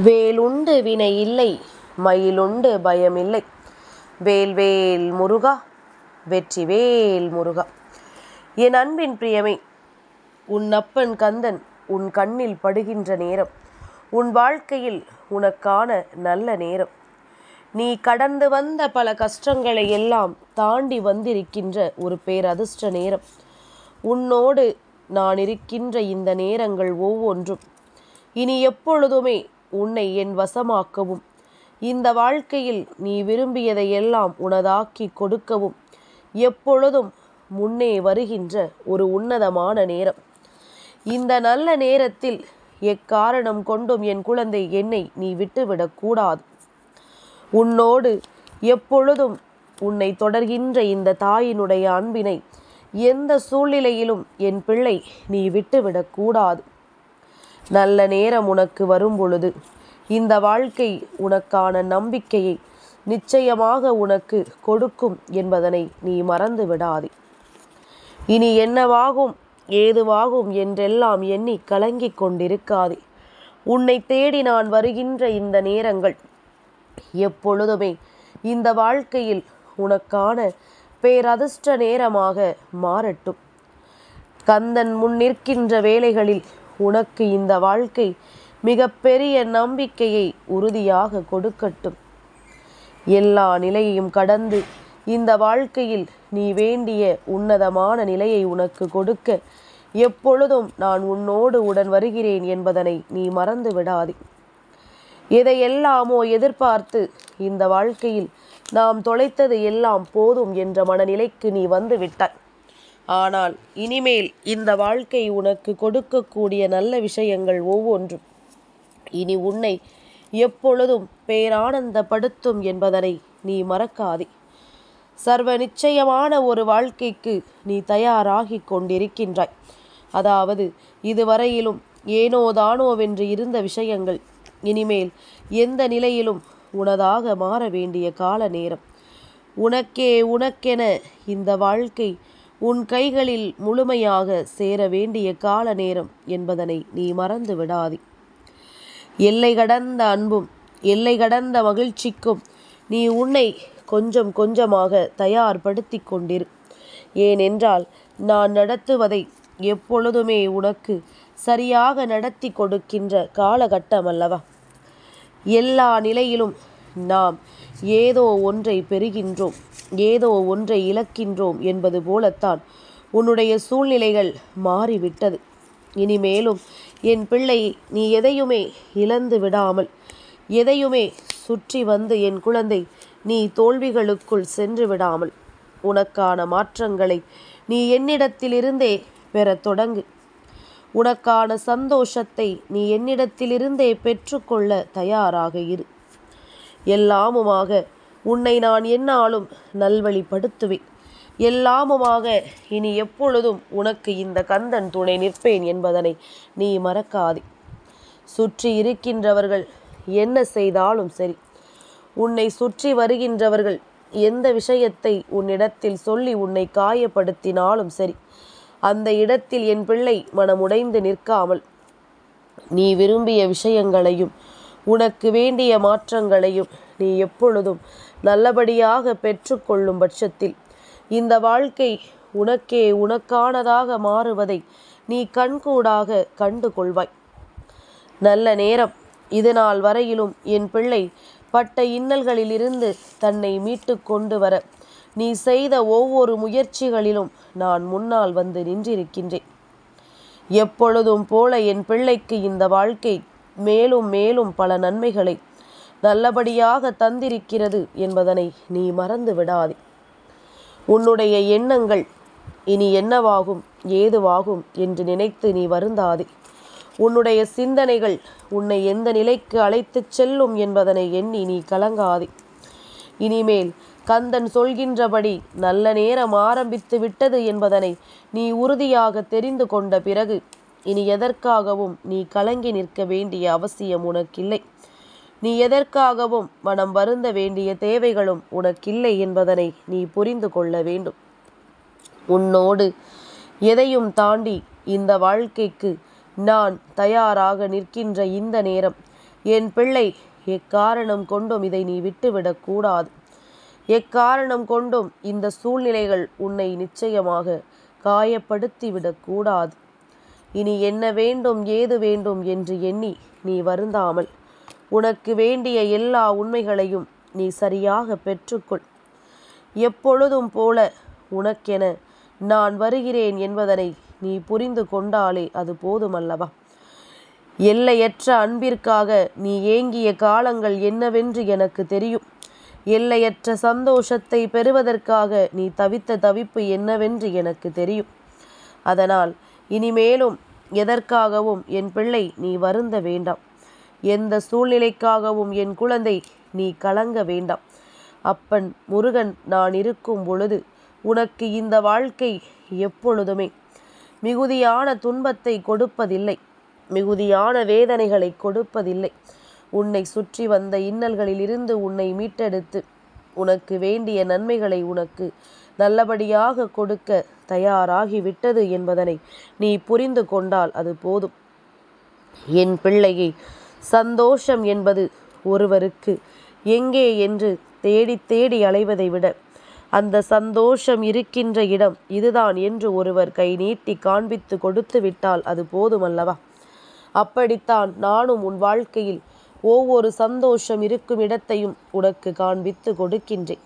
வேலுண்டு வினை இல்லை மயிலுண்டு பயமில்லை வேல்வேல் முருகா வெற்றிவேல் முருகா. என் அன்பின் பிரியமே உன் அப்பன் கந்தன் உன் கண்ணில் படுகின்ற நேரம் உன் வாழ்க்கையில் உனக்கான நல்ல நேரம். நீ கடந்து வந்த பல கஷ்டங்களை எல்லாம் தாண்டி வந்திருக்கின்ற ஒரு பேரதிர்ஷ்ட நேரம். உன்னோடு நான் இருக்கின்ற இந்த நேரங்கள் ஒவ்வொன்றும். இனி எப்பொழுதுமே உன்னை என் வசமாக்கவும். இந்த வாழ்க்கையில் நீ விரும்பியதை எல்லாம் உனதாக்கி கொடுக்கவும். எப்பொழுதும் முன்னே வருகின்ற ஒரு உன்னதமான நேரம். இந்த நல்ல நேரத்தில் எக்காரணம் கொண்டும் என் குழந்தை என்னை நீ விட்டுவிடக்கூடாது உன்னோடு எப்பொழுதும் உன்னை தொடர்கின்ற இந்த தாயினுடைய அன்பினை எந்த சூழ்நிலையிலும் என் பிள்ளை நீ விட்டுவிடக்கூடாது நல்ல நேரம் உனக்கு வரும் பொழுது இந்த வாழ்க்கை உனக்கான நம்பிக்கையை நிச்சயமாக உனக்கு கொடுக்கும் என்பதனை நீ மறந்து விடாதே. இனி என்னவாகும் ஏதுவாகும் என்றெல்லாம் எண்ணி கலங்கிக் கொண்டிருக்காதே. உன்னை தேடி நான் வருகின்ற இந்த நேரங்கள் எப்பொழுதுமே இந்த வாழ்க்கையில் உனக்கான பேரதிர்ஷ்ட நேரமாக மாறட்டும். கந்தன் முன் நிற்கின்ற வேலைகளில் உனக்கு இந்த வாழ்க்கை மிகப்பெரிய நம்பிக்கையை உறுதியாக கொடுக்கட்டும். எல்லா நிலையையும் கடந்து இந்த வாழ்க்கையில் நீ வேண்டிய உன்னதமான நிலையை உனக்கு கொடுக்க எப்பொழுதும் நான் உன்னோடு உடன் வருகிறேன் என்பதனை நீ மறந்து விடாதே. எதையெல்லாமோ எதிர்பார்த்து இந்த வாழ்க்கையில் நாம் தொலைத்தது எல்லாம் போதும் என்ற மனநிலைக்கு நீ வந்து விட்டாய். ஆனால் இனிமேல் இந்த வாழ்க்கை உனக்கு கொடுக்கக்கூடிய நல்ல விஷயங்கள் ஒவ்வொன்றும். இனி உன்னை எப்பொழுதும் பேரானந்தப்படுத்தும் என்பதனை நீ மறக்காதே. சர்வ நிச்சயமான ஒரு வாழ்க்கைக்கு நீ தயாராகி கொண்டிருக்கின்றாய். அதாவது இதுவரையிலும் ஏனோ தானோவென்று இருந்த விஷயங்கள் இனிமேல் எந்த நிலையிலும் உனதாக மாற வேண்டிய கால நேரம். உனக்கே உனக்கென இந்த வாழ்க்கை உன் கைகளில் முழுமையாக சேர வேண்டிய கால நேரம் என்பதனை நீ மறந்து விடாதே. எல்லை கடந்த அன்பும் எல்லை கடந்த மகிழ்ச்சிக்கும் நீ உன்னை கொஞ்சம் கொஞ்சமாக தயார்படுத்தி கொண்டிரு. ஏனென்றால் நான் நடத்துவதை எப்பொழுதுமே உனக்கு சரியாக நடத்தி கொடுக்கின்ற காலகட்டம் அல்லவா? எல்லா நிலையிலும் நாம் ஏதோ ஒன்றை பெறுகின்றோம். ஏதோ ஒன்றை இழக்கின்றோம் என்பது போலத்தான் உன்னுடைய சூழ்நிலைகள் மாறிவிட்டது. இனிமேலும் என் பிள்ளை நீ எதையுமே இழந்து விடாமல் எதையுமே சுற்றி வந்து என் குழந்தை நீ தோல்விகளுக்குள் சென்று விடாமல் உனக்கான மாற்றங்களை நீ என்னிடத்திலிருந்தே பெறத் தொடங்கு. உனக்கான சந்தோஷத்தை நீ என்னிடத்திலிருந்தே பெற்றுக்கொள்ள தயாராக இரு. எல்லாமுமாக உன்னை நான் என்னாலும் நல்வழிப்படுத்துவேன். எல்லாமுமாக இனி எப்பொழுதும் உனக்கு இந்த கந்தன் துணை நிற்பேன் என்பதனை நீ மறக்காதே. சுற்றி இருக்கின்றவர்கள் என்ன செய்தாலும் சரி. உன்னை சுற்றி வருகின்றவர்கள் எந்த விஷயத்தை உன்னிடத்தில் சொல்லி உன்னை காயப்படுத்தினாலும் சரி. அந்த இடத்தில் என் பிள்ளை மனமுடைந்து நிற்காமல் நீ விரும்பிய விஷயங்களையும் உனக்கு வேண்டிய மாற்றங்களையும் நீ எப்பொழுதும் நல்லபடியாக பெற்றுக்கொள்ளும் பட்சத்தில் இந்த வாழ்க்கை உனக்கே உனக்கானதாக மாறுவதை நீ கண்கூடாக கண்டு கொள்வாய் நல்ல நேரம் இது நாள் வரையிலும் என் பிள்ளை பட்ட இன்னல்களிலிருந்து தன்னை மீட்டு கொண்டு வர. நீ செய்த ஒவ்வொரு முயற்சிகளிலும் நான் முன்னால் வந்து நின்றிருக்கின்றேன். எப்பொழுதும் போல என் பிள்ளைக்கு இந்த வாழ்க்கை மேலும் மேலும் பல நன்மைகளை நல்லபடியாக தந்திருக்கிறது என்பதனை நீ மறந்து விடாதே. உன்னுடைய எண்ணங்கள் இனி என்னவாகும் ஏதுவாகும் என்று நினைத்து நீ வருந்தாதே. உன்னுடைய சிந்தனைகள் உன்னை எந்த நிலைக்கு அழைத்துச் செல்லும் என்பதனை எண்ணி நீ கலங்காதே. இனிமேல் கந்தன் சொல்கின்றபடி நல்ல நேரம் ஆரம்பித்து விட்டது என்பதனை நீ உறுதியாக தெரிந்து கொண்ட பிறகு இனி எதற்காகவும் நீ கலங்கி நிற்க வேண்டிய அவசியம் உனக்கில்லை. நீ எதற்காகவும் மனம் வருந்த வேண்டிய தேவைகளும் உனக்கில்லை என்பதனை நீ புரிந்து கொள்ள வேண்டும். உன்னோடு எதையும் தாண்டி இந்த வாழ்க்கைக்கு நான் தயாராக நிற்கின்ற இந்த நேரம் என் பிள்ளை எக்காரணம் கொண்டும் இதை நீ விட்டுவிடக்கூடாது எக்காரணம் கொண்டும் இந்த சூழ்நிலைகள் உன்னை நிச்சயமாக காயப்படுத்திவிடக்கூடாது இனி என்ன வேண்டும் ஏது வேண்டும் என்று எண்ணி நீ வருந்தாமல் உனக்கு வேண்டிய எல்லா உண்மைகளையும் நீ சரியாக பெற்றுக்கொள். எப்பொழுதும் போல உனக்கென நான் வருகிறேன் என்பதனை நீ புரிந்து கொண்டாலே அது போதுமல்லவா? எல்லையற்ற அன்பிற்காக நீ ஏங்கிய காலங்கள் என்னவென்று எனக்கு தெரியும். எல்லையற்ற சந்தோஷத்தை பெறுவதற்காக நீ தவித்த தவிப்பு என்னவென்று எனக்கு தெரியும். அதனால் இனிமேலும் எதற்காகவும் என் பிள்ளை நீ வருந்த வேண்டாம். எந்த சூழ்நிலைக்காகவும் என் குழந்தை நீ கலங்க வேண்டாம். அப்பன் முருகன் நான் இருக்கும் பொழுது உனக்கு இந்த வாழ்க்கை எப்பொழுதுமே? மிகுதியான துன்பத்தை கொடுப்பதில்லை. மிகுதியான வேதனைகளை கொடுப்பதில்லை. உன்னை சுற்றி வந்த இன்னல்களிலிருந்து உன்னை மீட்டெடுத்து உனக்கு வேண்டிய நன்மைகளை உனக்கு நல்லபடியாக கொடுக்க தயாராகிவிட்டது என்பதனை நீ புரிந்து கொண்டால் அது போதும். என் பிள்ளையை சந்தோஷம் என்பது ஒருவருக்கு எங்கே என்று தேடி தேடி அலைவதை விட அந்த சந்தோஷம் இருக்கின்ற இடம் இதுதான் என்று ஒருவர் கை நீட்டி காண்பித்து கொடுத்து விட்டால் அது போதுமல்லவா அப்படித்தான் நானும் உன் வாழ்க்கையில் ஒவ்வொரு சந்தோஷம் இருக்கும் இடத்தையும் உனக்கு காண்பித்து கொடுக்கின்றேன்.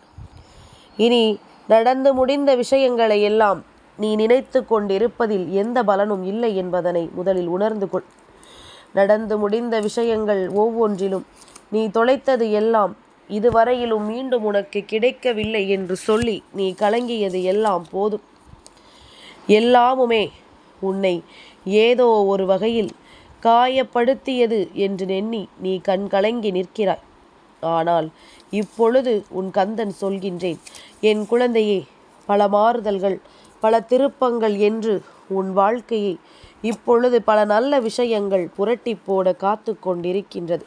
இனி நடந்து முடிந்த விஷயங்களை எல்லாம் நீ நினைத்து கொண்டிருப்பதில் எந்த பலனும் இல்லை என்பதனை முதலில் உணர்ந்து கொள். நடந்து முடிந்த விஷயங்கள் ஒவ்வொன்றிலும் நீ தொலைத்தது எல்லாம் இதுவரையிலும் மீண்டும் உனக்கு கிடைக்கவில்லை என்று சொல்லி நீ கலங்கியது எல்லாம் போதும். எல்லாமுமே உன்னை ஏதோ ஒரு வகையில் காயப்படுத்தியது என்று எண்ணி நீ கண் கலங்கி நிற்கிறாய். ஆனால் இப்பொழுது உன் கந்தன் சொல்கின்றேன் என் குழந்தையே பல மாறுதல்கள் பல திருப்பங்கள் என்று உன் வாழ்க்கையை இப்பொழுது பல நல்ல விஷயங்கள் புரட்டி போட காத்து கொண்டிருக்கின்றது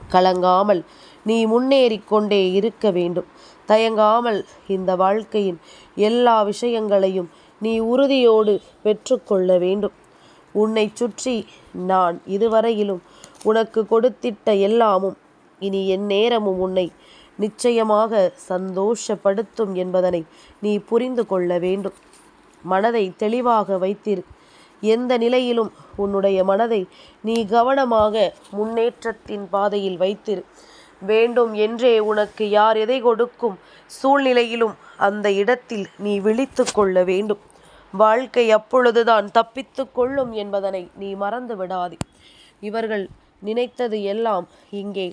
கலங்காமல் நீ முன்னேறி கொண்டே இருக்க வேண்டும். தயங்காமல் இந்த வாழ்க்கையின் எல்லா விஷயங்களையும் நீ உறுதியோடு பெற்றுக்கொள்ள வேண்டும். உன்னை சுற்றி நான் இதுவரையிலும் உனக்கு கொடுத்திட்ட எல்லாமும் இனி என் நேரமும் உன்னை நிச்சயமாக சந்தோஷப்படுத்தும் என்பதனை நீ புரிந்து கொள்ள வேண்டும். மனதை தெளிவாக வைத்திரு. எந்த நிலையிலும் உன்னுடைய மனதை நீ கவனமாக முன்னேற்றத்தின் பாதையில் வைத்திரு. வேண்டும் என்றே உனக்கு யார் எதை கொடுக்கும் சூழ்நிலையிலும் அந்த இடத்தில் நீ விழித்து கொள்ள வேண்டும். வாழ்க்கை அப்பொழுதுதான் தப்பித்து கொள்ளும் என்பதனை நீ மறந்து விடாதே. இவர்கள் நினைத்தது எல்லாம் இங்கே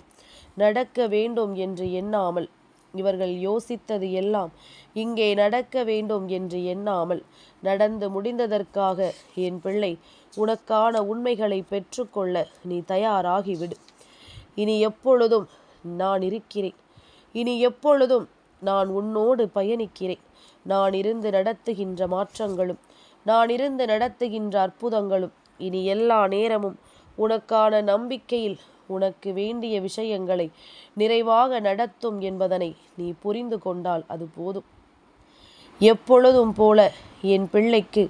நடக்க வேண்டும் என்று எண்ணாமல் இவர்கள் யோசித்தது எல்லாம் இங்கே நடக்க வேண்டும் என்று எண்ணாமல் நடந்து முடிந்ததற்காக என் பிள்ளை உனக்கான உண்மைகளை பெற்றுக்கொள்ள நீ தயாராகிவிடு. இனி எப்பொழுதும் நான் இருக்கிறேன். இனி எப்பொழுதும் நான் உன்னோடு பயணிக்கிறேன். நான் இருந்து நடத்துகின்ற மாற்றங்களும் நான் இருந்து நடத்துகின்ற அற்புதங்களும் இனி எல்லா நேரமும் உனக்கான நம்பிக்கையில் உனக்கு வேண்டிய விஷயங்களை நிறைவாக நடத்தும் என்பதனை நீ புரிந்து கொண்டால் அது போதும். எப்பொழுதும் போல என் பிள்ளைக்கு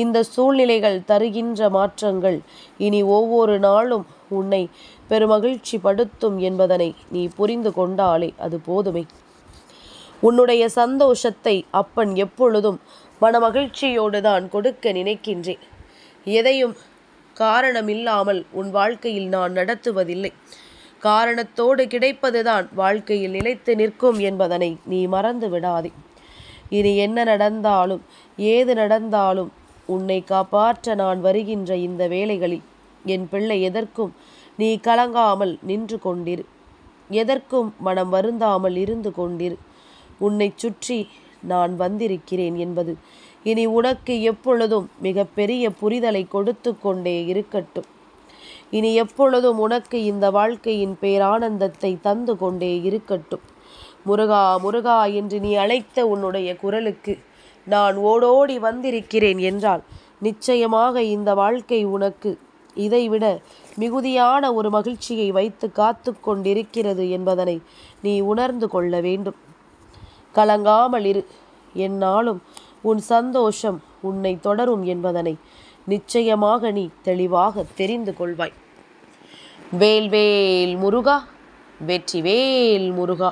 இந்த சூழ்நிலைகள் தருகின்ற மாற்றங்கள் இனி ஒவ்வொரு நாளும் உன்னை பெருமகிழ்ச்சி படுத்தும் என்பதனை நீ புரிந்து கொண்டாலே அது போதுமே. உன்னுடைய சந்தோஷத்தை அப்பன் எப்பொழுதும் மனமகிழ்ச்சியோடு தான் கொடுக்க நினைக்கின்றேன். எதையும் காரணமில்லாமல் உன் வாழ்க்கையில் நான் நடத்துவதில்லை. காரணத்தோடு கிடைப்பதுதான் வாழ்க்கையில் நிலைத்து நிற்கும் என்பதனை நீ மறந்து விடாதே. இனி என்ன நடந்தாலும் ஏது நடந்தாலும் உன்னை காப்பாற்ற நான் வருகின்ற இந்த வேலைகளில் என் பிள்ளை எதற்கும் நீ கலங்காமல் நின்று கொண்டிரு. எதற்கும் மனம் வருந்தாமல் இருந்து கொண்டிரு. உன்னை சுற்றி நான் வந்திருக்கிறேன் என்பது இனி உனக்கு எப்பொழுதும் மிகப்பெரிய புரிதலை கொடுத்து கொண்டே இருக்கட்டும். இனி எப்பொழுதும் உனக்கு இந்த வாழ்க்கையின் பேரானந்தத்தை தந்து கொண்டே இருக்கட்டும். முருகா முருகா என்று நீ அழைத்த உன்னுடைய குரலுக்கு நான் ஓடோடி வந்திருக்கிறேன் என்றால் நிச்சயமாக இந்த வாழ்க்கை உனக்கு இதைவிட மிகுதியான ஒரு மகிழ்ச்சியை வைத்து காத்து கொண்டிருக்கிறது என்பதனை நீ உணர்ந்து கொள்ள வேண்டும். கலங்காமல் இரு. என்னாலும் உன் சந்தோஷம் உன்னை தொடரும் என்பதனை நிச்சயமாக நீ தெளிவாக தெரிந்து கொள்வாய். வேல்வேல் முருகா வெற்றிவேல் முருகா.